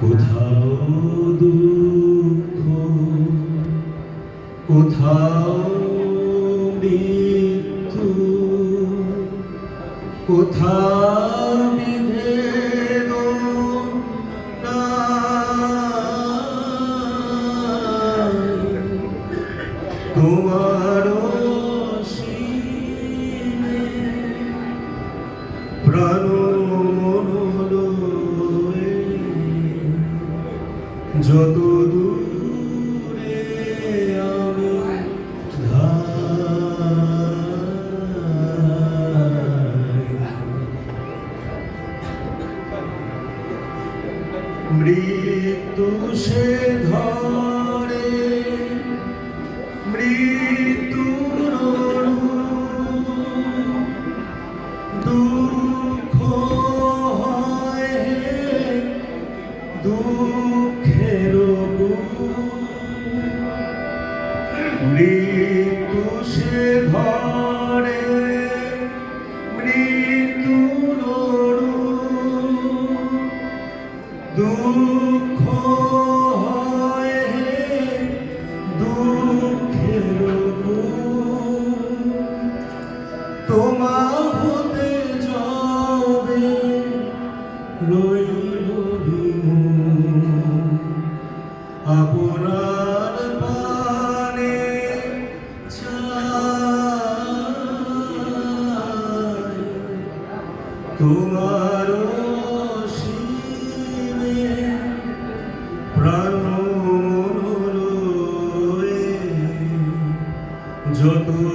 কোথাও দুঃখ কোথাও মৃত্যু কোথাও যত দূরে আমি। মৃত্যু সে ধরে মৃত্যু দুঃখ হয় দুঃখের দুঃখ হয় দুঃখের তোমা হতে যাবে রইল তোমার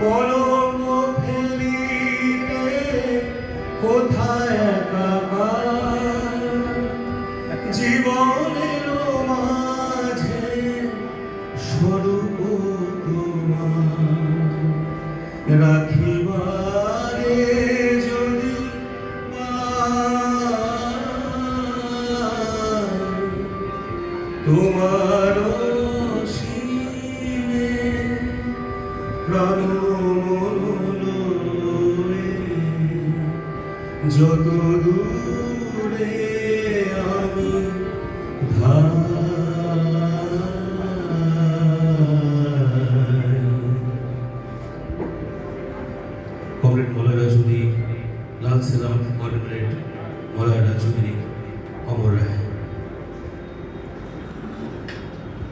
পলক ফেলিতে কোথায় জীবনের মাঝে স্বরূপ তোমার রাখিবারে যদি তোমার যত দূরে আমি কমরেড মৌলানা যদি লাল সেলাম কমরেড মৌলানা চৌধুরী অমর রায়